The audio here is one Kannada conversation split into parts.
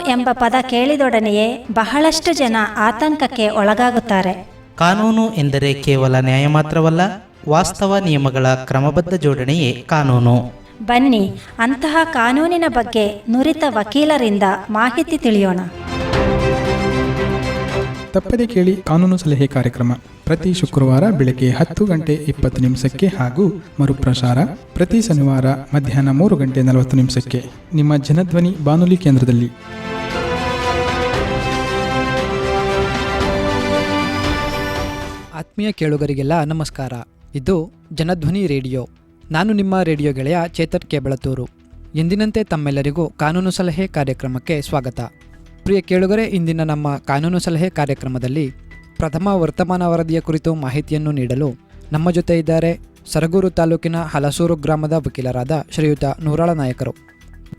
ಎಂಬ ಪದ ಕೇಳಿದೊಡನೆಯೇ ಬಹಳಷ್ಟು ಜನ ಆತಂಕಕ್ಕೆ ಒಳಗಾಗುತ್ತಾರೆ. ಕಾನೂನು ಎಂದರೆ ಕೇವಲ ನ್ಯಾಯ ಮಾತ್ರವಲ್ಲ ವಾಸ್ತವ ನಿಯಮಗಳ ಕ್ರಮಬದ್ಧ ಜೋಡಣೆಯೇ ಕಾನೂನು. ಬನ್ನಿ ಅಂತಹ ಕಾನೂನಿನ ಬಗ್ಗೆ ನುರಿತ ವಕೀಲರಿಂದ ಮಾಹಿತಿ ತಿಳಿಯೋಣ. ತಪ್ಪದೆ ಕೇಳಿ ಕಾನೂನು ಸಲಹೆ ಕಾರ್ಯಕ್ರಮ. ಪ್ರತಿ ಶುಕ್ರವಾರ ಬೆಳಗ್ಗೆ ಹತ್ತು ಗಂಟೆ ಇಪ್ಪತ್ತು ನಿಮಿಷಕ್ಕೆ ಹಾಗೂ ಮರುಪ್ರಸಾರ ಪ್ರತಿ ಶನಿವಾರ ಮಧ್ಯಾಹ್ನ ಮೂರು ಗಂಟೆ ನಲವತ್ತು ನಿಮಿಷಕ್ಕೆ. ನಿಮ್ಮ ಜನಧ್ವನಿ ಬಾನುಲಿ ಕೇಂದ್ರದಲ್ಲಿ. ಆತ್ಮೀಯ ಕೇಳುಗರಿಗೆಲ್ಲ ನಮಸ್ಕಾರ. ಇದು ಜನಧ್ವನಿ ರೇಡಿಯೋ. ನಾನು ನಿಮ್ಮ ರೇಡಿಯೋ ಗೆಳೆಯ ಚೇತನ್ ಕೆ ಬೆಳತೂರು ಎಂದಿನಂತೆ ತಮ್ಮೆಲ್ಲರಿಗೂ ಕಾನೂನು ಸಲಹೆ ಕಾರ್ಯಕ್ರಮಕ್ಕೆ ಸ್ವಾಗತ. ಪ್ರಿಯ ಕೇಳುಗರೆ, ಇಂದಿನ ನಮ್ಮ ಕಾನೂನು ಸಲಹೆ ಕಾರ್ಯಕ್ರಮದಲ್ಲಿ ಪ್ರಥಮ ವರ್ತಮಾನ ವರದಿಯ ಕುರಿತು ಮಾಹಿತಿಯನ್ನು ನೀಡಲು ನಮ್ಮ ಜೊತೆ ಇದ್ದಾರೆ ಸರಗೂರು ತಾಲೂಕಿನ ಹಲಸೂರು ಗ್ರಾಮದ ವಕೀಲರಾದ ಶ್ರೀಯುತ ನೂರಾಳ ನಾಯಕರು.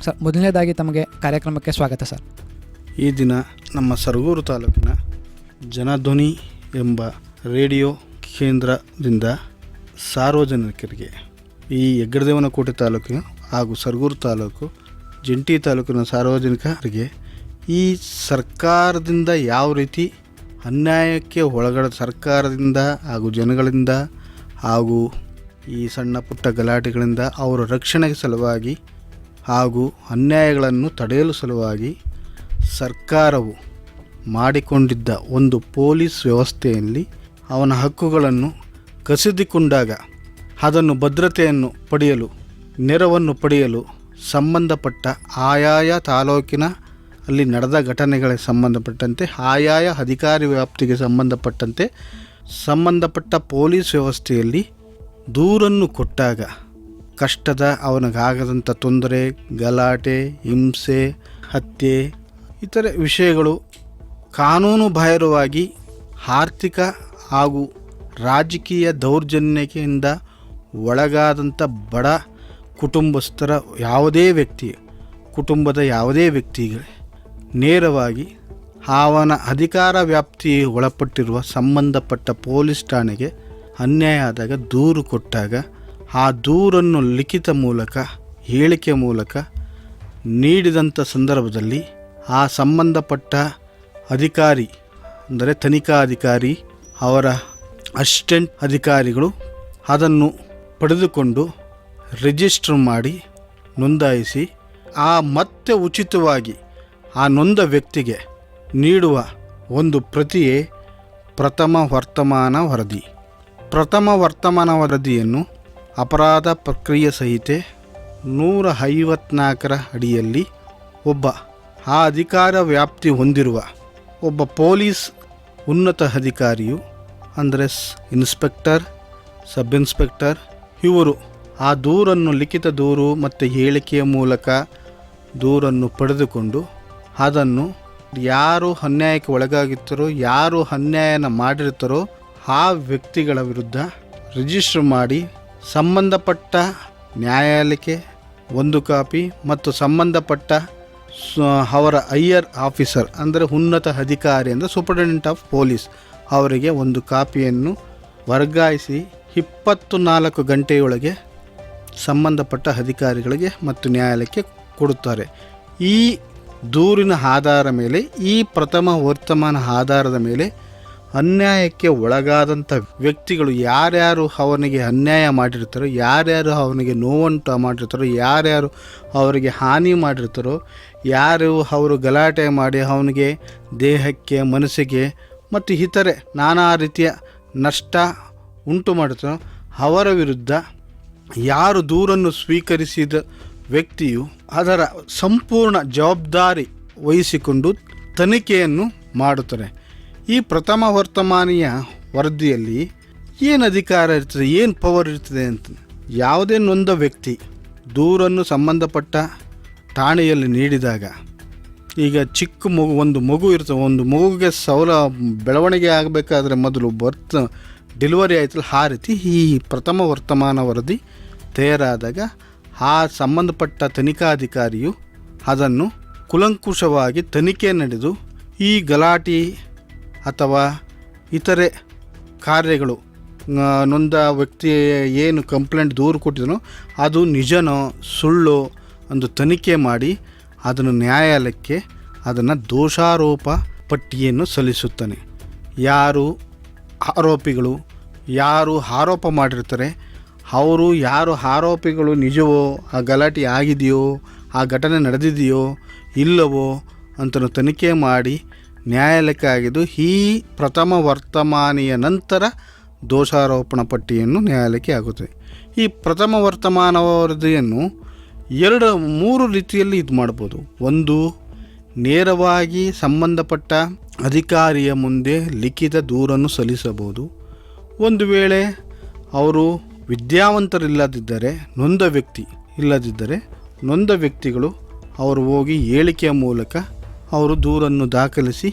ಸರ್, ಮೊದಲನೇದಾಗಿ ತಮಗೆ ಕಾರ್ಯಕ್ರಮಕ್ಕೆ ಸ್ವಾಗತ ಸರ್. ಈ ದಿನ ನಮ್ಮ ಸರಗೂರು ತಾಲೂಕಿನ ಜನಧ್ವನಿ ಎಂಬ ರೇಡಿಯೋ ಕೇಂದ್ರದಿಂದ ಸಾರ್ವಜನಿಕರಿಗೆ ಈ ಹೆಗ್ಗಡದೇವನಕೋಟೆ ತಾಲೂಕಿನ ಹಾಗೂ ಸರ್ಗೂರು ತಾಲೂಕು, ಜಂಟಿ ತಾಲೂಕಿನ ಸಾರ್ವಜನಿಕರಿಗೆ ಈ ಸರ್ಕಾರದಿಂದ ಯಾವ ರೀತಿ ಅನ್ಯಾಯಕ್ಕೆ ಒಳಗಡ ಸರ್ಕಾರದಿಂದ ಹಾಗೂ ಜನಗಳಿಂದ ಹಾಗೂ ಈ ಸಣ್ಣ ಪುಟ್ಟ ಗಲಾಟೆಗಳಿಂದ ಅವರ ರಕ್ಷಣೆಗೆ ಸಲುವಾಗಿ ಹಾಗೂ ಅನ್ಯಾಯಗಳನ್ನು ತಡೆಯಲು ಸಲುವಾಗಿ ಸರ್ಕಾರವು ಮಾಡಿಕೊಂಡಿದ್ದ ಒಂದು ಪೊಲೀಸ್ ವ್ಯವಸ್ಥೆಯಲ್ಲಿ ಅವನ ಹಕ್ಕುಗಳನ್ನು ಕಸಿದುಕೊಂಡಾಗ ಅದನ್ನು ಭದ್ರತೆಯನ್ನು ಪಡೆಯಲು, ನೆರವನ್ನು ಪಡೆಯಲು ಸಂಬಂಧಪಟ್ಟ ಆಯಾಯ ತಾಲೂಕಿನ ಅಲ್ಲಿ ನಡೆದ ಘಟನೆಗಳಿಗೆ ಸಂಬಂಧಪಟ್ಟಂತೆ, ಆಯಾಯ ಅಧಿಕಾರಿ ವ್ಯಾಪ್ತಿಗೆ ಸಂಬಂಧಪಟ್ಟಂತೆ ಸಂಬಂಧಪಟ್ಟ ಪೊಲೀಸ್ ವ್ಯವಸ್ಥೆಯಲ್ಲಿ ದೂರನ್ನು ಕೊಟ್ಟಾಗ ಕಷ್ಟದ ಅವನಿಗಾಗದಂಥ ತೊಂದರೆ, ಗಲಾಟೆ, ಹಿಂಸೆ, ಹತ್ಯೆ, ಇತರೆ ವಿಷಯಗಳು ಕಾನೂನು ಬಾಹಿರವಾಗಿ ಆರ್ಥಿಕ ಹಾಗೂ ರಾಜಕೀಯ ದೌರ್ಜನ್ಯಕೆಯಿಂದ ಒಳಗಾದಂಥ ಬಡ ಕುಟುಂಬಸ್ಥರ ಯಾವುದೇ ವ್ಯಕ್ತಿ, ಕುಟುಂಬದ ಯಾವುದೇ ವ್ಯಕ್ತಿಗೆ ನೇರವಾಗಿ ಅವನ ಅಧಿಕಾರ ವ್ಯಾಪ್ತಿ ಒಳಪಟ್ಟಿರುವ ಸಂಬಂಧಪಟ್ಟ ಪೊಲೀಸ್ ಠಾಣೆಗೆ ಅನ್ಯಾಯ ಆದಾಗ ದೂರು ಕೊಟ್ಟಾಗ ಆ ದೂರನ್ನು ಲಿಖಿತ ಮೂಲಕ, ಹೇಳಿಕೆ ಮೂಲಕ ನೀಡಿದಂಥ ಸಂದರ್ಭದಲ್ಲಿ ಆ ಸಂಬಂಧಪಟ್ಟ ಅಧಿಕಾರಿ, ಅಂದರೆ ತನಿಖಾಧಿಕಾರಿ ಅವರ ಅಸಿಸ್ಟೆಂಟ್ ಅಧಿಕಾರಿಗಳು ಅದನ್ನು ಪಡೆದುಕೊಂಡು ರಿಜಿಸ್ಟರ್ ಮಾಡಿ ನೋಂದಾಯಿಸಿ, ಆ ಮತ್ತೆ ಉಚಿತವಾಗಿ ಆ ನೊಂದ ವ್ಯಕ್ತಿಗೆ ನೀಡುವ ಒಂದು ಪ್ರತಿಯೇ ಪ್ರಥಮ ವರ್ತಮಾನ ವರದಿ. ಪ್ರಥಮ ವರ್ತಮಾನ ವರದಿಯನ್ನು ಅಪರಾಧ ಪ್ರಕ್ರಿಯೆ ಸಹಿತ ನೂರ ಐವತ್ನಾಲ್ಕರ ಅಡಿಯಲ್ಲಿ ಒಬ್ಬ ಆ ಅಧಿಕಾರ ವ್ಯಾಪ್ತಿ ಹೊಂದಿರುವ ಒಬ್ಬ ಪೊಲೀಸ್ ಉನ್ನತ ಅಧಿಕಾರಿಯು, ಅಂದರೆ ಇನ್ಸ್ಪೆಕ್ಟರ್, ಸಬ್ ಇನ್ಸ್ಪೆಕ್ಟರ್, ಇವರು ಆ ದೂರನ್ನು ಲಿಖಿತ ದೂರು ಮತ್ತು ಹೇಳಿಕೆಯ ಮೂಲಕ ದೂರನ್ನು ಪಡೆದುಕೊಂಡು ಅದನ್ನು ಯಾರು ಅನ್ಯಾಯಕ್ಕೆ ಒಳಗಾಗಿರ್ತಾರೋ, ಯಾರು ಅನ್ಯಾಯನ ಮಾಡಿರ್ತಾರೋ ಆ ವ್ಯಕ್ತಿಗಳ ವಿರುದ್ಧ ರಿಜಿಸ್ಟರ್ ಮಾಡಿ ಸಂಬಂಧಪಟ್ಟ ನ್ಯಾಯಾಲಯಕ್ಕೆ ಒಂದು ಕಾಪಿ ಮತ್ತು ಸಂಬಂಧಪಟ್ಟ ಅವರ ಹೈಯರ್ ಆಫೀಸರ್, ಅಂದರೆ ಉನ್ನತ ಅಧಿಕಾರಿ, ಅಂದರೆ ಸೂಪರಿಂಟೆಂಡೆಂಟ್ ಆಫ್ ಪೊಲೀಸ್ ಅವರಿಗೆ ಒಂದು ಕಾಪಿಯನ್ನು ವರ್ಗಾಯಿಸಿ ಇಪ್ಪತ್ತು ನಾಲ್ಕು ಗಂಟೆಯೊಳಗೆ ಸಂಬಂಧಪಟ್ಟ ಅಧಿಕಾರಿಗಳಿಗೆ ಮತ್ತು ನ್ಯಾಯಾಲಯಕ್ಕೆ ಕೊಡುತ್ತಾರೆ. ಈ ದೂರಿನ ಆಧಾರ ಮೇಲೆ, ಈ ಪ್ರಥಮ ವರ್ತಮಾನ ಆಧಾರದ ಮೇಲೆ ಅನ್ಯಾಯಕ್ಕೆ ಒಳಗಾದಂಥ ವ್ಯಕ್ತಿಗಳು ಯಾರ್ಯಾರು ಅವನಿಗೆ ಅನ್ಯಾಯ ಮಾಡಿರ್ತಾರೋ, ಯಾರ್ಯಾರು ಅವನಿಗೆ ನೋವುಂಟು ಮಾಡಿರ್ತಾರೋ, ಯಾರ್ಯಾರು ಅವರಿಗೆ ಹಾನಿ ಮಾಡಿರ್ತಾರೋ, ಯಾರು ಅವರು ಗಲಾಟೆ ಮಾಡಿ ಅವನಿಗೆ ದೇಹಕ್ಕೆ, ಮನಸ್ಸಿಗೆ ಮತ್ತು ಇತರೆ ನಾನಾ ರೀತಿಯ ನಷ್ಟ ಉಂಟು ಮಾಡುತ್ತಾರೋ ಅವರ ವಿರುದ್ಧ ಯಾರು ದೂರನ್ನು ಸ್ವೀಕರಿಸಿದ ವ್ಯಕ್ತಿಯು ಅದರ ಸಂಪೂರ್ಣ ಜವಾಬ್ದಾರಿ ವಹಿಸಿಕೊಂಡು ತನಿಖೆಯನ್ನು ಮಾಡುತ್ತಾರೆ. ಈ ಪ್ರಥಮ ವರ್ತಮಾನಿಯ ವರದಿಯಲ್ಲಿ ಏನು ಅಧಿಕಾರ ಇರ್ತದೆ, ಏನು ಪವರ್ ಇರ್ತದೆ ಅಂತ ಯಾವುದೇ ನೊಂದ ವ್ಯಕ್ತಿ ದೂರನ್ನು ಸಂಬಂಧಪಟ್ಟ ಠಾಣೆಯಲ್ಲಿ ನೀಡಿದಾಗ, ಈಗ ಚಿಕ್ಕ ಮಗು, ಒಂದು ಮಗು ಇರ್ತದೆ, ಒಂದು ಮಗುಗೆ ಸೌಲ ಬೆಳವಣಿಗೆ ಆಗಬೇಕಾದ್ರೆ ಮೊದಲು ಬರ್ತ ಡೆಲಿವರಿ ಆಯ್ತಲ್ಲ, ಆ ರೀತಿ ಈ ಪ್ರಥಮ ವರ್ತಮಾನ ವರದಿ ತಯಾರಾದಾಗ ಆ ಸಂಬಂಧಪಟ್ಟ ತನಿಖಾಧಿಕಾರಿಯು ಅದನ್ನು ಕುಲಂಕುಷವಾಗಿ ತನಿಖೆ ನಡೆದು ಈ ಗಲಾಟೆ ಅಥವಾ ಇತರೆ ಕಾರ್ಯಗಳು ನೊಂದ ವ್ಯಕ್ತಿ ಏನು ಕಂಪ್ಲೇಂಟ್ ದೂರು ಕೊಟ್ಟಿದನೋ ಅದು ನಿಜನೋ ಸುಳ್ಳು ಒಂದು ತನಿಖೆ ಮಾಡಿ ಅದನ್ನು ನ್ಯಾಯಾಲಯಕ್ಕೆ ಅದನ್ನು ದೋಷಾರೋಪ ಪಟ್ಟಿಯನ್ನು ಸಲ್ಲಿಸುತ್ತಾನೆ. ಯಾರು ಆರೋಪಿಗಳು, ಯಾರು ಆರೋಪ ಮಾಡಿರ್ತಾರೆ, ಅವರು ಯಾರು ಆರೋಪಿಗಳು ನಿಜವೋ, ಆ ಗಲಾಟೆ ಆಗಿದೆಯೋ, ಆ ಘಟನೆ ನಡೆದಿದೆಯೋ, ಇಲ್ಲವೋ ಅಂತಲೂ ತನಿಖೆ ಮಾಡಿ ನ್ಯಾಯಾಲಯಕ್ಕೆ ಆಗಿದ್ದು, ಈ ಪ್ರಥಮ ವರ್ತಮಾನಿಯ ನಂತರ ದೋಷಾರೋಪಣ ಪಟ್ಟಿಯನ್ನು ನ್ಯಾಯಾಲಯಕ್ಕೆ ಆಗುತ್ತದೆ ಈ ಪ್ರಥಮ ವರ್ತಮಾನ ವರದಿಯನ್ನು ಎರಡು, ಮೂರು ರೀತಿಯಲ್ಲಿ ಇದು ಮಾಡ್ಬೋದು. ಒಂದು, ನೇರವಾಗಿ ಸಂಬಂಧಪಟ್ಟ ಅಧಿಕಾರಿಯ ಮುಂದೆ ಲಿಖಿತ ದೂರನ್ನು ಸಲ್ಲಿಸಬಹುದು. ಒಂದು ವೇಳೆ ಅವರು ವಿದ್ಯಾವಂತರಿಲ್ಲದಿದ್ದರೆ, ನೊಂದ ವ್ಯಕ್ತಿ ಇಲ್ಲದಿದ್ದರೆ, ನೊಂದ ವ್ಯಕ್ತಿಗಳು ಅವರು ಹೋಗಿ ಹೇಳಿಕೆಯ ಮೂಲಕ ಅವರು ದೂರನ್ನು ದಾಖಲಿಸಿ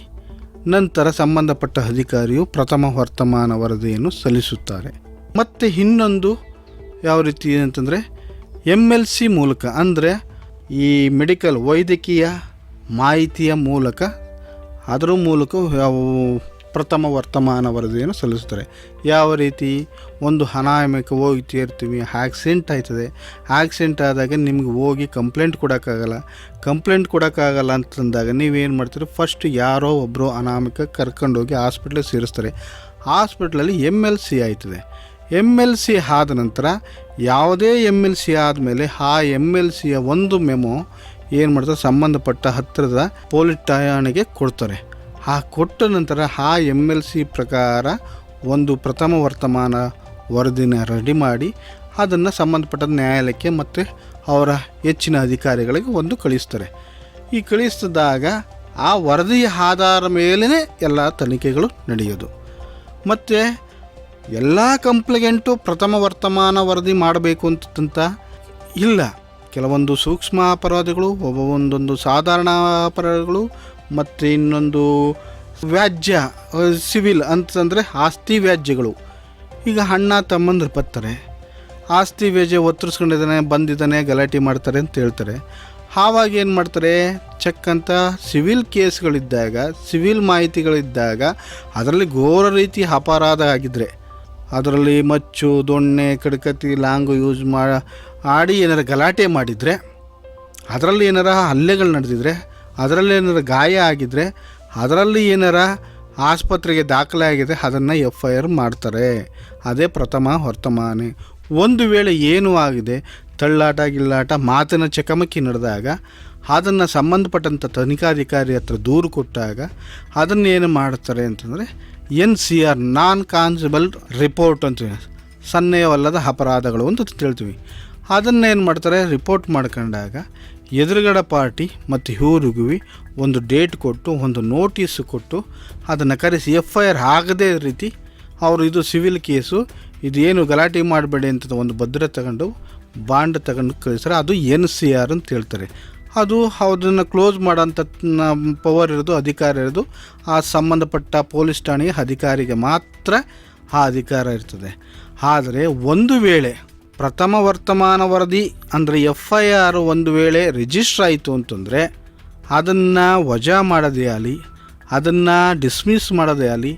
ನಂತರ ಸಂಬಂಧಪಟ್ಟ ಅಧಿಕಾರಿಯು ಪ್ರಥಮ ವರ್ತಮಾನ ವರದಿಯನ್ನು ಸಲ್ಲಿಸುತ್ತಾರೆ. ಮತ್ತು ಇನ್ನೊಂದು ಯಾವ ರೀತಿ ಅಂತಂದರೆ ಎಂ ಎಲ್ ಸಿ ಮೂಲಕ, ಅಂದರೆ ಈ ಮೆಡಿಕಲ್ ವೈದ್ಯಕೀಯ ಮಾಹಿತಿಯ ಮೂಲಕ, ಅದರ ಮೂಲಕ ಪ್ರಥಮ ವರ್ತಮಾನ ವರದಿಯನ್ನು ಸಲ್ಲಿಸ್ತಾರೆ ಯಾವ ರೀತಿ ಒಂದು ಅನಾಮಿಕ ಹೋಗಿ ತೀರ್ತೀವಿ? ಆಕ್ಸಿಡೆಂಟ್ ಆಯ್ತದೆ. ಆಕ್ಸಿಡೆಂಟ್ ಆದಾಗ ನಿಮ್ಗೆ ಹೋಗಿ ಕಂಪ್ಲೇಂಟ್ ಕೊಡೋಕ್ಕಾಗಲ್ಲ. ಕಂಪ್ಲೇಂಟ್ ಕೊಡೋಕ್ಕಾಗಲ್ಲ ಅಂತಂದಾಗ ನೀವೇನು ಮಾಡ್ತೀರಿ? ಫಸ್ಟ್ ಯಾರೋ ಒಬ್ಬರು ಅನಾಮಿಕ ಕರ್ಕೊಂಡೋಗಿ ಹಾಸ್ಪಿಟ್ಲಿಗೆ ಸೇರಿಸ್ತಾರೆ. ಹಾಸ್ಪಿಟ್ಲಲ್ಲಿ ಎಂ ಎಲ್ ಸಿ ಆಯ್ತದೆ. ಎಂ ಎಲ್ ಸಿ ಆದ ನಂತರ ಯಾವುದೇ ಎಂ ಎಲ್ ಸಿ ಆದಮೇಲೆ ಆ ಎಂ ಎಲ್ ಸಿಯ ಒಂದು ಮೆಮೊ ಏನು ಮಾಡ್ತಾರೆ? ಸಂಬಂಧಪಟ್ಟ ಹತ್ತಿರದ ಪೊಲೀಸ್ ಠಾಣೆಗೆ ಕೊಡ್ತಾರೆ. ಆ ಕೊಟ್ಟ ನಂತರ ಆ ಎಂ ಎಲ್ ಸಿ ಪ್ರಕಾರ ಒಂದು ಪ್ರಥಮ ವರ್ತಮಾನ ವರದಿನ ರೆಡಿ ಮಾಡಿ ಅದನ್ನು ಸಂಬಂಧಪಟ್ಟ ನ್ಯಾಯಾಲಯಕ್ಕೆ ಮತ್ತು ಅವರ ಹೆಚ್ಚಿನ ಅಧಿಕಾರಿಗಳಿಗೆ ಒಂದು ಕಳಿಸ್ತಾರೆ. ಈ ಕಳಿಸಿದಾಗ ಆ ವರದಿಯ ಆಧಾರ ಮೇಲೇ ಎಲ್ಲ ತನಿಖೆಗಳು ನಡೆಯೋದು. ಮತ್ತು ಎಲ್ಲ ಕಂಪ್ಲೇಂಟು ಪ್ರಥಮ ವರ್ತಮಾನ ವರದಿ ಮಾಡಬೇಕು ಅಂತಂತ ಇಲ್ಲ. ಕೆಲವೊಂದು ಸೂಕ್ಷ್ಮ ಅಪರಾಧಗಳು ಒಬ್ಬ ಒಂದೊಂದು ಸಾಧಾರಣ ಅಪರಾಧಗಳು, ಮತ್ತು ಇನ್ನೊಂದು ವ್ಯಾಜ್ಯ ಸಿವಿಲ್ ಅಂತಂದರೆ ಆಸ್ತಿ ವ್ಯಾಜ್ಯಗಳು. ಈಗ ಅಣ್ಣ ತಮ್ಮಂದ್ರೆ ಬರ್ತಾರೆ. ಆಸ್ತಿ ವ್ಯಾಜ್ಯ ಒತ್ತರಿಸ್ಕೊಂಡಿದ್ದಾನೆ, ಬಂದಿದ್ದಾನೆ, ಗಲಾಟೆ ಮಾಡ್ತಾರೆ ಅಂತ ಹೇಳ್ತಾರೆ. ಆವಾಗ ಏನು ಮಾಡ್ತಾರೆ? ಚೆಕ್ ಅಂತ ಸಿವಿಲ್ ಕೇಸ್ಗಳಿದ್ದಾಗ, ಸಿವಿಲ್ ಮಾಹಿತಿಗಳಿದ್ದಾಗ ಅದರಲ್ಲಿ ಘೋರ ರೀತಿ ಅಪರಾಧ ಆಗಿದ್ದರೆ ಅದರಲ್ಲಿ ಮಚ್ಚು, ದೊಣ್ಣೆ ಕಡಕತಿ ಲಾಂಗು ಯೂಸ್ ಮಾ, ಆಡಿ ಏನಾರು ಗಲಾಟೆ ಮಾಡಿದರೆ, ಅದರಲ್ಲಿ ಏನಾರ ಹಲ್ಲೆಗಳು ನಡೆದಿದ್ರೆ, ಅದರಲ್ಲಿ ಏನಾರು ಗಾಯ ಆಗಿದ್ದರೆ ಅದರಲ್ಲಿ ಏನಾರ ಆಸ್ಪತ್ರೆಗೆ ದಾಖಲೆ ಆಗಿದೆ, ಅದನ್ನು ಎಫ್ ಐ ಆರ್ ಮಾಡ್ತಾರೆ. ಅದೇ ಪ್ರಥಮ ವರ್ತಮಾನೆ. ಒಂದು ವೇಳೆ ಏನೂ ಆಗಿದೆ, ತಳ್ಳಾಟ ಗಿಲ್ಲಾಟ ಮಾತಿನ ಚಕಮಕಿ ನಡೆದಾಗ, ಅದನ್ನು ಸಂಬಂಧಪಟ್ಟಂಥ ತನಿಖಾಧಿಕಾರಿ ಹತ್ರ ದೂರು ಕೊಟ್ಟಾಗ, ಅದನ್ನೇನು ಮಾಡ್ತಾರೆ ಅಂತಂದರೆ, N C R, non cognizable report ಅಂತ ಸನ್ನೆಯವಲ್ಲದ ಅಪರಾಧಗಳು ಅಂತ ತಿಳ್ತೀವಿ. ಅದನ್ನೇನು ಮಾಡ್ತಾರೆ, ರಿಪೋರ್ಟ್ ಮಾಡ್ಕೊಂಡಾಗ ಎದುರುಗಡೆ ಪಾರ್ಟಿ ಮತ್ತು ಹೂರುಗುವಿ ಒಂದು ಡೇಟ್ ಕೊಟ್ಟು, ಒಂದು ನೋಟಿಸ್ ಕೊಟ್ಟು ಅದನ್ನು ಕರೆಸಿ ಎಫ್ ಐ ಆರ್ ಆಗದೇ ರೀತಿ ಅವರು ಇದು ಸಿವಿಲ್ ಕೇಸು, ಇದು ಏನು ಗಲಾಟೆ ಮಾಡಬೇಡಿ ಅಂತ ಒಂದು ಭದ್ರತೆ ತಗೊಂಡು, ಬಾಂಡ್ ತಗೊಂಡು ಕಳಿಸ್ತಾರೆ. ಅದು ಎನ್ ಸಿ ಆರ್ ಅಂತ ಹೇಳ್ತಾರೆ. ಅದು ಅದನ್ನು ಕ್ಲೋಸ್ ಮಾಡೋಂಥ ಪವರ್ ಇರೋದು, ಅಧಿಕಾರ ಇರೋದು, ಆ ಸಂಬಂಧಪಟ್ಟ ಪೊಲೀಸ್ ಠಾಣೆಯ ಅಧಿಕಾರಿಗೆ ಮಾತ್ರ ಆ ಅಧಿಕಾರ ಇರ್ತದೆ. ಆದರೆ ಒಂದು ವೇಳೆ ಪ್ರಥಮ ವರ್ತಮಾನ ವರದಿ ಅಂದರೆ ಎಫ್ ಐ ಆರ್ ಒಂದು ವೇಳೆ ರಿಜಿಸ್ಟರ್ ಆಯಿತು ಅಂತಂದರೆ ಅದನ್ನು ವಜಾ ಮಾಡೋದೇ ಆಗಲಿ, ಅದನ್ನು ಡಿಸ್ಮಿಸ್ ಮಾಡೋದೇ ಆಗಲಿ,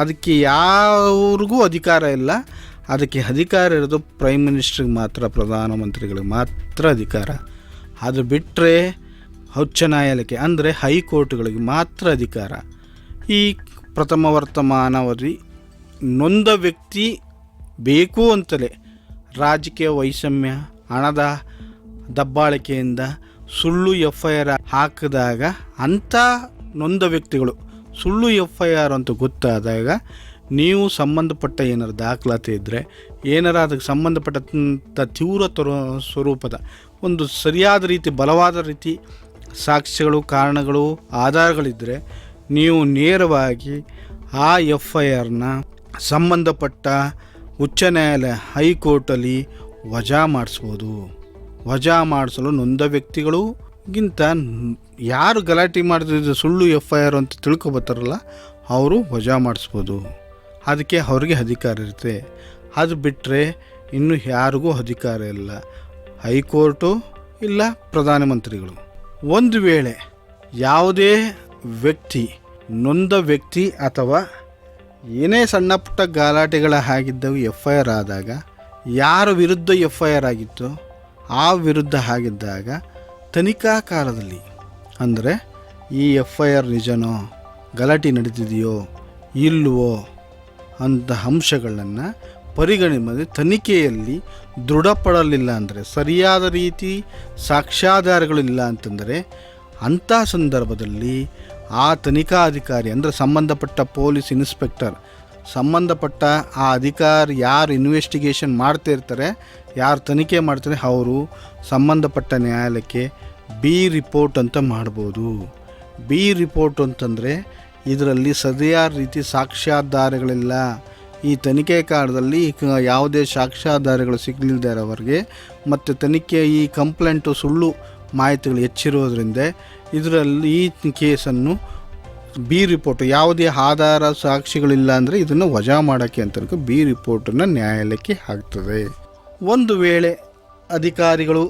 ಅದಕ್ಕೆ ಯಾವ್ರಿಗೂ ಅಧಿಕಾರ ಇಲ್ಲ. ಅದಕ್ಕೆ ಅಧಿಕಾರ ಇರೋದು ಪ್ರೈಮ್ ಮಿನಿಸ್ಟ್ರಿಗೆ ಮಾತ್ರ ಪ್ರಧಾನಮಂತ್ರಿಗಳಿಗೆ ಮಾತ್ರ ಅಧಿಕಾರ. ಅದು ಬಿಟ್ಟರೆ ಉಚ್ಚ ನ್ಯಾಯಾಲಯಕ್ಕೆ ಅಂದರೆ ಹೈಕೋರ್ಟ್ಗಳಿಗೆ ಮಾತ್ರ ಅಧಿಕಾರ. ಈ ಪ್ರಥಮ ವರ್ತಮಾನ ವರದಿ ನೊಂದ ವ್ಯಕ್ತಿ ಬೇಕು ಅಂತಲೇ ರಾಜಕೀಯ ವೈಷಮ್ಯ, ಹಣದ ದಬ್ಬಾಳಿಕೆಯಿಂದ ಸುಳ್ಳು ಎಫ್ ಐ ಆರ್ ಹಾಕಿದಾಗ ಅಂಥ ನೊಂದ ವ್ಯಕ್ತಿಗಳು. ಸುಳ್ಳು ಎಫ್ ಐ ಆರ್ ಅಂತ ಗೊತ್ತಾದಾಗ ನೀವು ಸಂಬಂಧಪಟ್ಟ ಏನಾರು ದಾಖಲಾತಿ ಇದ್ದರೆ ಏನಾರ ಅದಕ್ಕೆ ಸಂಬಂಧಪಟ್ಟಂಥ ತೀವ್ರ ತರೋ ಸ್ವರೂಪದ ಒಂದು ಸರಿಯಾದ ರೀತಿ, ಬಲವಾದ ರೀತಿ ಸಾಕ್ಷ್ಯಗಳು, ಕಾರಣಗಳು ಆಧಾರಗಳಿದ್ದರೆ ನೀವು ನೇರವಾಗಿ ಆ ಎಫ್ ಐ ಆರ್ನ ಸಂಬಂಧಪಟ್ಟ ಉಚ್ಚ ನ್ಯಾಯಾಲಯ ಹೈಕೋರ್ಟಲ್ಲಿ ವಜಾ ಮಾಡಿಸ್ಬೋದು. ವಜಾ ಮಾಡಿಸಲು ನೊಂದ ವ್ಯಕ್ತಿಗಳು, ಗಿಂತ ಯಾರು ಗಲಾಟೆ ಮಾಡಿದ್ರೆ ಸುಳ್ಳು ಎಫ್ ಐ ಆರ್ ಅಂತ ತಿಳ್ಕೊಬತ್ತಾರಲ್ಲ ಅವರು ವಜಾ ಮಾಡಿಸ್ಬೋದು. ಅದಕ್ಕೆ ಅವ್ರಿಗೆ ಅಧಿಕಾರ ಇರುತ್ತೆ. ಅದು ಬಿಟ್ಟರೆ ಇನ್ನು ಯಾರಿಗೂ ಅಧಿಕಾರ ಇಲ್ಲ. ಹೈಕೋರ್ಟು ಇಲ್ಲ ಪ್ರಧಾನಮಂತ್ರಿಗಳು. ಒಂದು ವೇಳೆ ಯಾವುದೇ ವ್ಯಕ್ತಿ, ನೊಂದ ವ್ಯಕ್ತಿ ಅಥವಾ ಏನೇ ಸಣ್ಣ ಪುಟ್ಟ ಗಲಾಟೆಗಳ ಆಗಿದ್ದವು ಎಫ್ ಐ ಆರ್ ಆದಾಗ, ಯಾರ ವಿರುದ್ಧ ಎಫ್ ಐ ಆರ್ ಆಗಿತ್ತು ಆ ವಿರುದ್ಧ ಆಗಿದ್ದಾಗ ತನಿಖಾ ಕಾಲದಲ್ಲಿ, ಅಂದರೆ ಈ ಎಫ್ ಐ ಆರ್ ನಿಜನೋ, ಗಲಾಟೆ ನಡೀತಿದೆಯೋ, ಇಲ್ವೋ ಅಂತ ಅಂಶಗಳನ್ನು ಪರಿಗಣಿಸಿ ತನಿಖೆಯಲ್ಲಿ ದೃಢಪಡಲಿಲ್ಲ ಅಂದರೆ, ಸರಿಯಾದ ರೀತಿ ಸಾಕ್ಷ್ಯಾಧಾರಗಳಿಲ್ಲ ಅಂತಂದರೆ, ಅಂಥ ಸಂದರ್ಭದಲ್ಲಿ ಆ ತನಿಖಾಧಿಕಾರಿ ಅಂದರೆ ಸಂಬಂಧಪಟ್ಟ ಪೊಲೀಸ್ ಇನ್ಸ್ಪೆಕ್ಟರ್. ಸಂಬಂಧಪಟ್ಟ ಆ ಅಧಿಕಾರಿ ಯಾರು ಇನ್ವೆಸ್ಟಿಗೇಷನ್ ಮಾಡ್ತಾ ಇರ್ತಾರೆ, ಯಾರು ತನಿಖೆ ಮಾಡ್ತಾರೆ, ಅವರು ಸಂಬಂಧಪಟ್ಟ ನ್ಯಾಯಾಲಯಕ್ಕೆ ಬಿ ರಿಪೋರ್ಟ್ ಅಂತ ಮಾಡ್ಬೋದು. ಬಿ ರಿಪೋರ್ಟ್ ಅಂತಂದರೆ ಇದರಲ್ಲಿ ಸರಿಯಾದ ರೀತಿ ಸಾಕ್ಷ್ಯಾಧಾರಗಳಿಲ್ಲ. ಈ ತನಿಖೆ ಕಾಲದಲ್ಲಿ ಕ- ಯಾವುದೇ ಸಾಕ್ಷ್ಯಾಧಾರಗಳು ಸಿಗಲಿಲ್ಲದೆ ಅವರಿಗೆ ಮತ್ತು ತನಿಖೆ ಈ ಕಂಪ್ಲೇಂಟು ಸುಳ್ಳು ಮಾಹಿತಿಗಳು ಹೆಚ್ಚಿರೋದ್ರಿಂದ ಇದರಲ್ಲಿ ಈ ಕೇಸನ್ನು ಬಿ ರಿಪೋರ್ಟ್, ಯಾವುದೇ ಆಧಾರ ಸಾಕ್ಷಿಗಳಿಲ್ಲ ಅಂದರೆ ಇದನ್ನು ವಜಾ ಮಾಡೋಕ್ಕೆ ಅಂತ ಬಿ ರಿಪೋರ್ಟನ್ನು ನ್ಯಾಯಾಲಯಕ್ಕೆ ಹಾಕ್ತದೆ. ಒಂದು ವೇಳೆ ಅಧಿಕಾರಿಗಳು,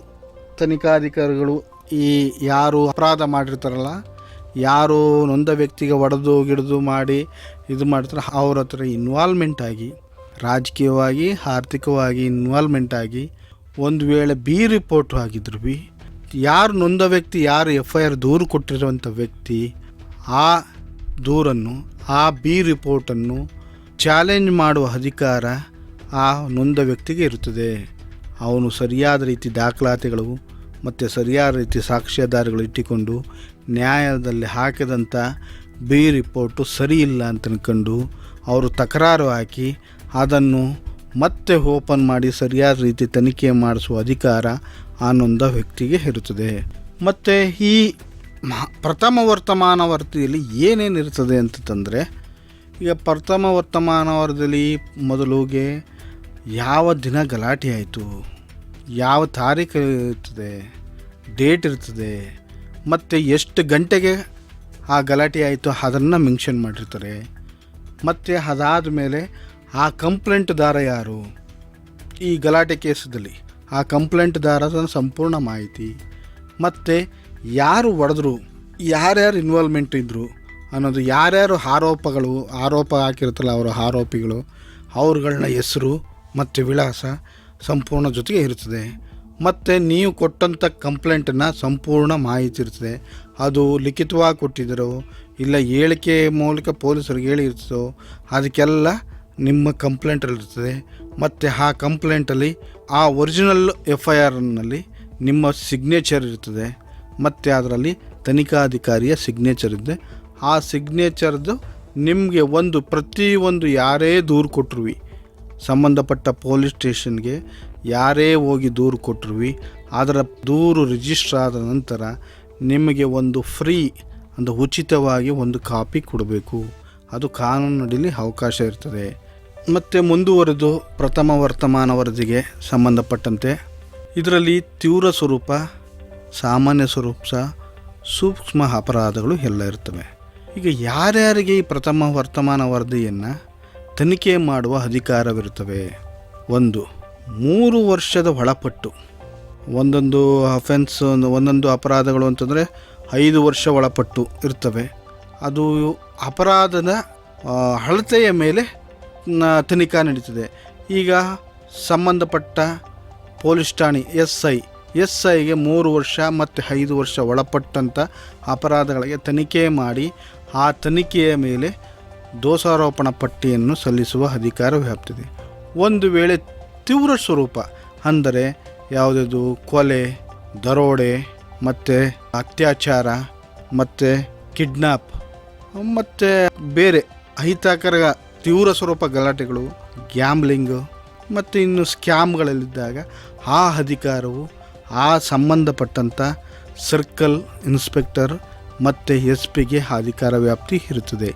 ತನಿಖಾಧಿಕಾರಿಗಳು ಈ ಯಾರು ಅಪರಾಧ ಮಾಡಿರ್ತಾರಲ್ಲ, ಯಾರು ನೊಂದ ವ್ಯಕ್ತಿಗೆ ಒಡೆದು ಗಿಡದು ಮಾಡಿ ಇದು ಮಾಡ್ತಾರೆ, ಅವ್ರ ಹತ್ರ ಇನ್ವಾಲ್ವ್ಮೆಂಟ್ ಆಗಿ, ರಾಜಕೀಯವಾಗಿ, ಆರ್ಥಿಕವಾಗಿ ಇನ್ವಾಲ್ವ್ಮೆಂಟ್ ಆಗಿ, ಒಂದು ವೇಳೆ ಬಿ ರಿಪೋರ್ಟ್ ಆಗಿದ್ರು ಬಿ ಯಾರು ನೊಂದ ವ್ಯಕ್ತಿ, ಯಾರು ಎಫ್ ಐ ಆರ್ ದೂರು ಕೊಟ್ಟಿರುವಂಥ ವ್ಯಕ್ತಿ, ಆ ದೂರನ್ನು, ಆ ಬಿ ರಿಪೋರ್ಟನ್ನು ಚಾಲೆಂಜ್ ಮಾಡುವ ಅಧಿಕಾರ ಆ ನೊಂದ ವ್ಯಕ್ತಿಗೆ ಇರುತ್ತದೆ. ಅವನು ಸರಿಯಾದ ರೀತಿ ದಾಖಲಾತಿಗಳು ಮತ್ತು ಸರಿಯಾದ ರೀತಿ ಸಾಕ್ಷ್ಯಾಧಾರಗಳು ಇಟ್ಟುಕೊಂಡು ನ್ಯಾಯದಲ್ಲಿ ಹಾಕಿದಂಥ ಬಿ ರಿಪೋರ್ಟು ಸರಿ ಇಲ್ಲ ಅಂತ ಅಂದ್ಕೊಂಡು ಅವರು ತಕರಾರು ಹಾಕಿ ಅದನ್ನು ಮತ್ತೆ ಓಪನ್ ಮಾಡಿ ಸರಿಯಾದ ರೀತಿ ತನಿಖೆ ಮಾಡಿಸುವ ಅಧಿಕಾರ ಆ ನೊಂದ ವ್ಯಕ್ತಿಗೆ ಇರುತ್ತದೆ ಮತ್ತು ಈ ಪ್ರಥಮ ವರ್ತಮಾನ ವರ್ತಿಯಲ್ಲಿ ಏನೇನು ಇರ್ತದೆ ಅಂತಂದರೆ ಈಗ ಪ್ರಥಮ ವರ್ತಮಾನ ವರ್ಗದಲ್ಲಿ ಮೊದಲಿಗೆ ಯಾವ ದಿನ ಗಲಾಟೆ ಆಯಿತು, ಯಾವ ತಾರೀಕು ಇರ್ತದೆ, ಡೇಟ್ ಇರ್ತದೆ, ಮತ್ತು ಎಷ್ಟು ಗಂಟೆಗೆ ಆ ಗಲಾಟೆ ಆಯಿತು ಅದನ್ನು ಮೆನ್ಷನ್ ಮಾಡಿರ್ತಾರೆ. ಮತ್ತು ಅದಾದ ಮೇಲೆ ಆ ಕಂಪ್ಲೇಂಟ್ ದಾರ ಯಾರು, ಈ ಗಲಾಟೆ ಕೇಸದಲ್ಲಿ? ಆ ಕಂಪ್ಲೇಂಟ್ದಾರದ ಸಂಪೂರ್ಣ ಮಾಹಿತಿ. ಮತ್ತು ಯಾರು ಹೊಡೆದ್ರು, ಯಾರ್ಯಾರು ಇನ್ವಾಲ್ವ್ಮೆಂಟ್ ಇದ್ದರು ಅನ್ನೋದು, ಯಾರ್ಯಾರು ಆರೋಪಗಳು, ಆರೋಪ ಹಾಕಿರುತ್ತಲ್ಲ ಅವರ ಆರೋಪಿಗಳು ಅವ್ರುಗಳನ್ನ ಹೆಸರು ಮತ್ತು ವಿಳಾಸ ಸಂಪೂರ್ಣ ಜೊತೆಗೆ ಇರ್ತದೆ ಮತ್ತು ನೀವು ಕೊಟ್ಟಂಥ ಕಂಪ್ಲೇಂಟನ್ನು ಸಂಪೂರ್ಣ ಮಾಹಿತಿ ಇರ್ತದೆ ಅದು ಲಿಖಿತವಾಗಿ ಕೊಟ್ಟಿದ್ದರೋ, ಇಲ್ಲ ಹೇಳಿಕೆ ಮೂಲಕ ಪೊಲೀಸರಿಗೆ ಹೇಳಿರ್ತದೋ ಅದಕ್ಕೆಲ್ಲ ನಿಮ್ಮ ಕಂಪ್ಲೇಂಟಲ್ಲಿ ಇರ್ತದೆ ಮತ್ತು ಆ ಕಂಪ್ಲೇಂಟಲ್ಲಿ ಆ ಒರಿಜಿನಲ್ ಎಫ್ ಐ ಆರ್ನಲ್ಲಿ ನಿಮ್ಮ ಸಿಗ್ನೇಚರ್ ಇರ್ತದೆ. ಮತ್ತು ಅದರಲ್ಲಿ ತನಿಖಾಧಿಕಾರಿಯ ಸಿಗ್ನೇಚರ್ ಇದೆ. ಆ ಸಿಗ್ನೇಚರ್ದು ನಿಮಗೆ ಒಂದು ಪ್ರತಿಯೊಂದು ಯಾರೇ ದೂರು ಕೊಟ್ಟರು ಸಂಬಂಧಪಟ್ಟ ಪೊಲೀಸ್ ಸ್ಟೇಷನ್ಗೆ ಯಾರೇ ಹೋಗಿ ದೂರು ಕೊಟ್ಟರು ಅದರ ದೂರು ರಿಜಿಸ್ಟರ್ ಆದ ನಂತರ ನಿಮಗೆ ಒಂದು ಫ್ರೀ ಒಂದು ಉಚಿತವಾಗಿ ಒಂದು ಕಾಪಿ ಕೊಡಬೇಕು. ಅದು ಕಾನೂನಡಿಲಿ ಅವಕಾಶ ಇರ್ತದೆ. ಮತ್ತು ಮುಂದುವರೆದು ಪ್ರಥಮ ವರ್ತಮಾನ ವರದಿಗೆ ಸಂಬಂಧಪಟ್ಟಂತೆ ಇದರಲ್ಲಿ ತೀವ್ರ ಸ್ವರೂಪ, ಸಾಮಾನ್ಯ ಸ್ವರೂಪ ಸೂಕ್ಷ್ಮ ಅಪರಾಧಗಳು ಎಲ್ಲ ಇರ್ತವೆ. ಈಗ ಯಾರ್ಯಾರಿಗೆ ಈ ಪ್ರಥಮ ವರ್ತಮಾನ ವರದಿಯನ್ನು ತನಿಖೆ ಮಾಡುವ ಅಧಿಕಾರವಿರುತ್ತವೆ? ಒಂದು, ಮೂರು ವರ್ಷದ ಒಳಪಟ್ಟು. ಒಂದೊಂದು ಅಫೆನ್ಸ್ ಒಂದೊಂದು ಅಪರಾಧಗಳು ಅಂತಂದರೆ ಐದು ವರ್ಷ ಒಳಪಟ್ಟು ಇರ್ತವೆ. ಅದು ಅಪರಾಧದ ಅಳತೆಯ ಮೇಲೆ ತನಿಖಾ ನಡೀತದೆ. ಈಗ ಸಂಬಂಧಪಟ್ಟ ಪೊಲೀಸ್ ಠಾಣೆ ಎಸ್ ಐ ಎಸ್ ಐಗೆ ಮೂರು ವರ್ಷ ಮತ್ತು ಐದು ವರ್ಷ ಒಳಪಟ್ಟಂಥ ಅಪರಾಧಗಳಿಗೆ ತನಿಖೆ ಮಾಡಿ, ಆ ತನಿಖೆಯ ಮೇಲೆ ದೋಷಾರೋಪಣ ಪಟ್ಟಿಯನ್ನು ಸಲ್ಲಿಸುವ ಅಧಿಕಾರ ವ್ಯಾಪ್ತಿದೆ. ಒಂದು ವೇಳೆ ತೀವ್ರ ಸ್ವರೂಪ, ಅಂದರೆ ಯಾವುದದು ಕೊಲೆ, ದರೋಡೆ, ಮತ್ತು ಅತ್ಯಾಚಾರ, ಮತ್ತು ಕಿಡ್ನಾಪ್, ಮತ್ತು ಬೇರೆ ಅಹಿತಕರ ತೀವ್ರ ಸ್ವರೂಪ ಗಲಾಟೆಗಳು ಗ್ಯಾಮ್ಲಿಂಗು ಮತ್ತು ಇನ್ನು ಸ್ಕ್ಯಾಮ್ಗಳಲ್ಲಿದ್ದಾಗ ಆ ಅಧಿಕಾರವು ಆ ಸಂಬಂಧಪಟ್ಟಂಥ ಸರ್ಕಲ್ ಇನ್ಸ್ಪೆಕ್ಟರ್ ಮತ್ತು ಎಸ್ ಪಿಗೆ ಅಧಿಕಾರ ವ್ಯಾಪ್ತಿ ಇರುತ್ತದೆ.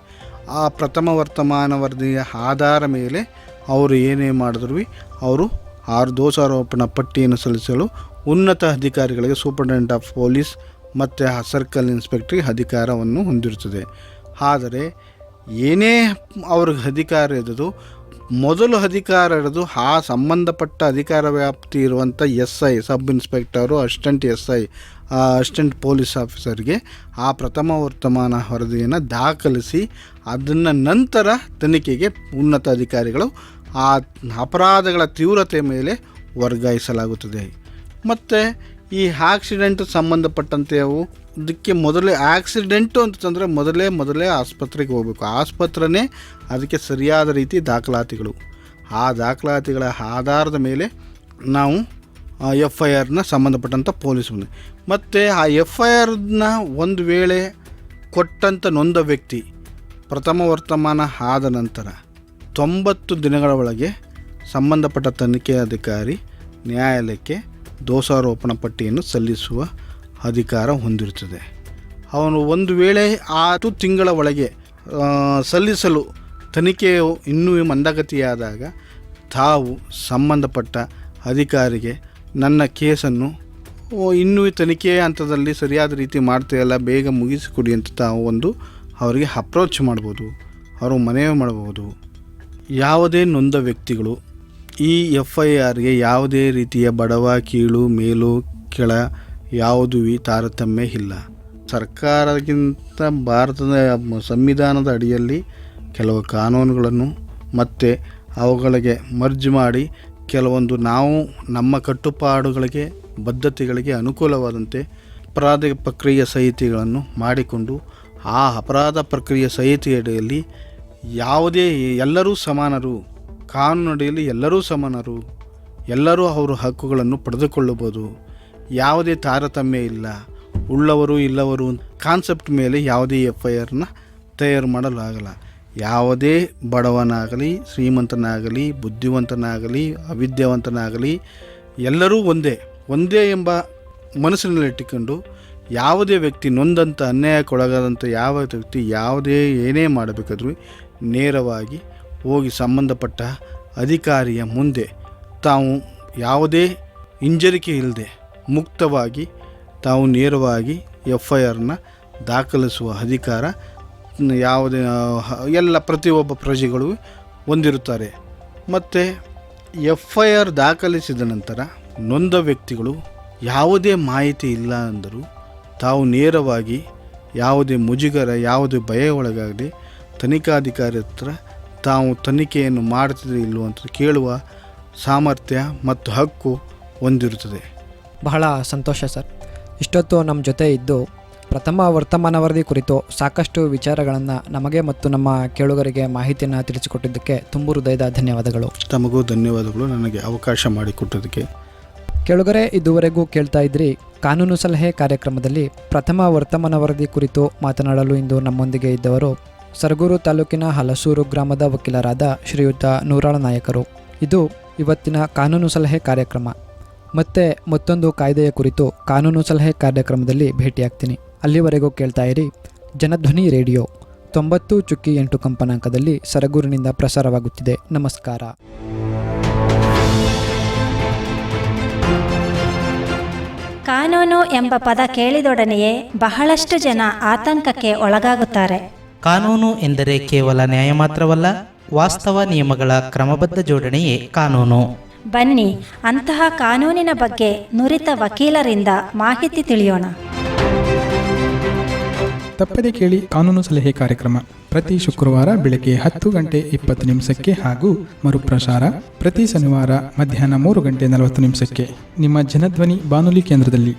ಆ ಪ್ರಥಮ ವರ್ತಮಾನ ವರದಿಯ ಆಧಾರ ಮೇಲೆ ಅವರು ಏನೇ ಮಾಡಿದ್ರು ಅವರು ಆರು ದೋಷಾರೋಪಣಾ ಪಟ್ಟಿಯನ್ನು ಸಲ್ಲಿಸಲು ಉನ್ನತ ಅಧಿಕಾರಿಗಳಿಗೆ ಸೂಪರಿಂಟೆಂಡೆಂಟ್ ಆಫ್ ಪೊಲೀಸ್ ಮತ್ತು ಆ ಸರ್ಕಲ್ ಇನ್ಸ್ಪೆಕ್ಟ್ರಿಗೆ ಅಧಿಕಾರವನ್ನು ಹೊಂದಿರುತ್ತದೆ. ಆದರೆ ಏನೇ ಅವ್ರಿಗೆ ಅಧಿಕಾರ ಇರೋದು ಮೊದಲು ಅಧಿಕಾರ ಇರೋದು ಆ ಸಂಬಂಧಪಟ್ಟ ಅಧಿಕಾರ ವ್ಯಾಪ್ತಿ ಇರುವಂಥ S I sub inspector, assistant S I assistant police ಆಫೀಸರ್ಗೆ ಆ ಪ್ರಥಮ ವರ್ತಮಾನ ವರದಿಯನ್ನು ದಾಖಲಿಸಿ ಅದನ್ನು ನಂತರ ತನಿಖೆಗೆ ಉನ್ನತ ಅಧಿಕಾರಿಗಳು ಆ ಅಪರಾಧಗಳ ತೀವ್ರತೆ ಮೇಲೆ ವರ್ಗಾಯಿಸಲಾಗುತ್ತದೆ. ಮತ್ತು ಈ ಆಕ್ಸಿಡೆಂಟ್ ಸಂಬಂಧಪಟ್ಟಂತೆ ಅವು ಅದಕ್ಕೆ ಮೊದಲೇ ಆಕ್ಸಿಡೆಂಟು ಅಂತಂದರೆ ಮೊದಲೇ ಮೊದಲೇ ಆಸ್ಪತ್ರೆಗೆ ಹೋಗಬೇಕು. ಆಸ್ಪತ್ರೆನೇ ಅದಕ್ಕೆ ಸರಿಯಾದ ರೀತಿ ದಾಖಲಾತಿಗಳು. ಆ ದಾಖಲಾತಿಗಳ ಆಧಾರದ ಮೇಲೆ ನಾವು ಎಫ್ ಐ ಆರ್ನ ಸಂಬಂಧಪಟ್ಟಂಥ ಪೊಲೀಸ್ ಬಂದೆ ಮತ್ತು ಆ ಎಫ್ ಐ ಆರ್ನ ಒಂದು ವೇಳೆ ಕೊಟ್ಟಂಥ ನೊಂದ ವ್ಯಕ್ತಿ ಪ್ರಥಮ ವರ್ತಮಾನ ಆದ ನಂತರ ತೊಂಬತ್ತು ದಿನಗಳ ಒಳಗೆ ಸಂಬಂಧಪಟ್ಟ ತನಿಖೆ ಅಧಿಕಾರಿ ನ್ಯಾಯಾಲಯಕ್ಕೆ ದೋಷಾರೋಪಣಾ ಪಟ್ಟಿಯನ್ನು ಸಲ್ಲಿಸುವ ಅಧಿಕಾರ ಹೊಂದಿರುತ್ತದೆ. ಅವನು ಒಂದು ವೇಳೆ ಆರು ತಿಂಗಳ ಒಳಗೆ ಸಲ್ಲಿಸಲು ತನಿಖೆಯು ಇನ್ನೂ ಮಂದಗತಿಯಾದಾಗ ತಾವು ಸಂಬಂಧಪಟ್ಟ ಅಧಿಕಾರಿಗೆ ನನ್ನ ಕೇಸನ್ನು ಇನ್ನೂ ತನಿಖೆ ಹಂತದಲ್ಲಿ ಸರಿಯಾದ ರೀತಿ ಮಾಡ್ತೀಯಲ್ಲ ಬೇಗ ಮುಗಿಸಿಕೊಡಿ ಅಂತ ತಾವು ಒಂದು ಅವರಿಗೆ ಅಪ್ರೋಚ್ ಮಾಡ್ಬೋದು, ಅವರು ಮನವಿ ಮಾಡಬಹುದು ಯಾವುದೇ ನೊಂದ ವ್ಯಕ್ತಿಗಳು ಈ ಎಫ್ ಐ ಆರ್ಗೆ ಯಾವುದೇ ರೀತಿಯ ಬಡವ, ಕೀಳು, ಮೇಲು, ಕೆಳ ಯಾವುದು ತಾರತಮ್ಯ ಇಲ್ಲ. ಸರ್ಕಾರಕ್ಕಿಂತ ಭಾರತದ ಸಂವಿಧಾನದ ಅಡಿಯಲ್ಲಿ ಕೆಲವು ಕಾನೂನುಗಳನ್ನು ಮತ್ತು ಅವುಗಳಿಗೆ ಮರ್ಜ್ ಮಾಡಿ ಕೆಲವೊಂದು ನಾವು, ನಮ್ಮ ಕಟ್ಟುಪಾಡುಗಳಿಗೆ, ಬದ್ಧತೆಗಳಿಗೆ ಅನುಕೂಲವಾದಂತೆ ಅಪರಾಧ ಪ್ರಕ್ರಿಯೆ ಸಹಿತಿಗಳನ್ನು ಮಾಡಿಕೊಂಡು ಆ ಅಪರಾಧ ಪ್ರಕ್ರಿಯೆ ಸಂಹಿತೆಯಡಿಯಲ್ಲಿ ಯಾವುದೇ ಎಲ್ಲರೂ ಸಮಾನರು ಕಾನೂನಡಿಯಲ್ಲಿ ಎಲ್ಲರೂ ಸಮಾನರು. ಎಲ್ಲರೂ ಅವರ ಹಕ್ಕುಗಳನ್ನು ಪಡೆದುಕೊಳ್ಳಬಹುದು. ಯಾವುದೇ ತಾರತಮ್ಯ ಇಲ್ಲ. ಉಳ್ಳವರು ಇಲ್ಲವರು ಕಾನ್ಸೆಪ್ಟ್ ಮೇಲೆ ಯಾವುದೇ ಎಫ್ ಐ ಆರ್ನ ತಯಾರು ಮಾಡಲಾಗಲ್ಲ. ಯಾವುದೇ ಬಡವನಾಗಲಿ, ಶ್ರೀಮಂತನಾಗಲಿ, ಬುದ್ಧಿವಂತನಾಗಲಿ, ಅವಿದ್ಯಾವಂತನಾಗಲಿ, ಎಲ್ಲರೂ ಒಂದೇ ಒಂದೇ ಎಂಬ ಮನಸ್ಸಿನಲ್ಲಿಟ್ಟುಕೊಂಡು ಯಾವುದೇ ವ್ಯಕ್ತಿ ನೊಂದಂಥ ಅನ್ಯಾಯಕ್ಕೊಳಗಾದಂಥ ಯಾವ ವ್ಯಕ್ತಿ ಯಾವುದೇ ಏನೇ ಮಾಡಬೇಕಾದ್ರೂ ನೇರವಾಗಿ ಹೋಗಿ ಸಂಬಂಧಪಟ್ಟ ಅಧಿಕಾರಿಯ ಮುಂದೆ ತಾವು ಯಾವುದೇ ಹಿಂಜರಿಕೆ ಇಲ್ಲದೆ ಮುಕ್ತವಾಗಿ, ತಾವು ನೇರವಾಗಿ ಎಫ್ ಐ ಆರ್ನ ದಾಖಲಿಸುವ ಅಧಿಕಾರ ಯಾವುದೇ, ಎಲ್ಲ ಪ್ರತಿಯೊಬ್ಬ ಪ್ರಜೆಗಳು ಹೊಂದಿರುತ್ತಾರೆ. ಮತ್ತು ಎಫ್ ಐ ಆರ್ ದಾಖಲಿಸಿದ ನಂತರ ನೊಂದ ವ್ಯಕ್ತಿಗಳು ಯಾವುದೇ ಮಾಹಿತಿ ಇಲ್ಲ ಅಂದರೂ ತಾವು ನೇರವಾಗಿ ಯಾವುದೇ ಮುಜುಗರ, ಯಾವುದೇ ಭಯ ಒಳಗಾಗಲಿ ತನಿಖಾಧಿಕಾರಿ ಹತ್ರ ತಾವು ತನಿಖೆಯನ್ನು ಮಾಡ್ತಿದ್ರೆ ಇಲ್ಲವೋ ಅಂತ ಕೇಳುವ ಸಾಮರ್ಥ್ಯ ಮತ್ತು ಹಕ್ಕು ಹೊಂದಿರುತ್ತದೆ. ಬಹಳ ಸಂತೋಷ ಸರ್. ಇಷ್ಟೊತ್ತು ನಮ್ಮ ಜೊತೆ ಇದ್ದು ಪ್ರಥಮ ವರ್ತಮಾನ ವರದಿ ಕುರಿತು ಸಾಕಷ್ಟು ವಿಚಾರಗಳನ್ನು ನಮಗೆ ಮತ್ತು ನಮ್ಮ ಕೇಳುಗರಿಗೆ ಮಾಹಿತಿಯನ್ನು ತಿಳಿಸಿಕೊಟ್ಟಿದ್ದಕ್ಕೆ ತುಂಬು ಹೃದಯದ ಧನ್ಯವಾದಗಳು. ತಮಗೂ ಧನ್ಯವಾದಗಳು. ನನಗೆ ಅವಕಾಶ ಮಾಡಿಕೊಟ್ಟದಕ್ಕೆ. ಕೇಳುಗರೆ ಇದುವರೆಗೂ ಕೇಳ್ತಾ ಇದ್ರಿ ಕಾನೂನು ಸಲಹೆ ಕಾರ್ಯಕ್ರಮದಲ್ಲಿ ಪ್ರಥಮ ವರ್ತಮಾನ ವರದಿ ಕುರಿತು ಮಾತನಾಡಲು ಇಂದು ನಮ್ಮೊಂದಿಗೆ ಇದ್ದವರು ಸರಗೂರು ತಾಲೂಕಿನ ಹಲಸೂರು ಗ್ರಾಮದ ವಕೀಲರಾದ ಶ್ರೀಯುತ ನೂರಾಳ ನಾಯಕರು. ಇದು ಇವತ್ತಿನ ಕಾನೂನು ಸಲಹೆ ಕಾರ್ಯಕ್ರಮ. ಮತ್ತೆ ಮತ್ತೊಂದು ಕಾಯ್ದೆಯ ಕುರಿತು ಕಾನೂನು ಸಲಹೆ ಕಾರ್ಯಕ್ರಮದಲ್ಲಿ ಭೇಟಿಯಾಗ್ತೀನಿ. ಅಲ್ಲಿವರೆಗೂ ಕೇಳ್ತಾ ಇರಿ, ಜನಧ್ವನಿ ರೇಡಿಯೋ ತೊಂಬತ್ತು ಚುಕ್ಕಿ ಎಂಟು ಕಂಪನಾಂಕದಲ್ಲಿ ಸರಗೂರಿನಿಂದ ಪ್ರಸಾರವಾಗುತ್ತಿದೆ. ನಮಸ್ಕಾರ. ಕಾನೂನು ಎಂಬ ಪದ ಕೇಳಿದೊಡನೆಯೇ ಬಹಳಷ್ಟು ಜನ ಆತಂಕಕ್ಕೆ ಒಳಗಾಗುತ್ತಾರೆ. ಕಾನೂನು ಎಂದರೆ ಕೇವಲ ನ್ಯಾಯ ಮಾತ್ರವಲ್ಲ ವಾಸ್ತವ ನಿಯಮಗಳ ಕ್ರಮಬದ್ಧ ಜೋಡಣೆಯೇ ಕಾನೂನು. ಬನ್ನಿ ಅಂತಹ ಕಾನೂನಿನ ಬಗ್ಗೆ ನುರಿತ ವಕೀಲರಿಂದ ಮಾಹಿತಿ ತಿಳಿಯೋಣ. ತಪ್ಪದೆ ಕೇಳಿ ಕಾನೂನು ಸಲಹೆ ಕಾರ್ಯಕ್ರಮ. ಪ್ರತಿ ಶುಕ್ರವಾರ ಬೆಳಗ್ಗೆ ಹತ್ತು ಗಂಟೆ ಇಪ್ಪತ್ತು ನಿಮಿಷಕ್ಕೆ ಹಾಗೂ ಮರುಪ್ರಸಾರ ಪ್ರತಿ ಶನಿವಾರ ಮಧ್ಯಾಹ್ನ ಮೂರು ಗಂಟೆ ನಲವತ್ತು ನಿಮಿಷಕ್ಕೆ. ನಿಮ್ಮ ಜನಧ್ವನಿ ಬಾನುಲಿ ಕೇಂದ್ರದಲ್ಲಿ.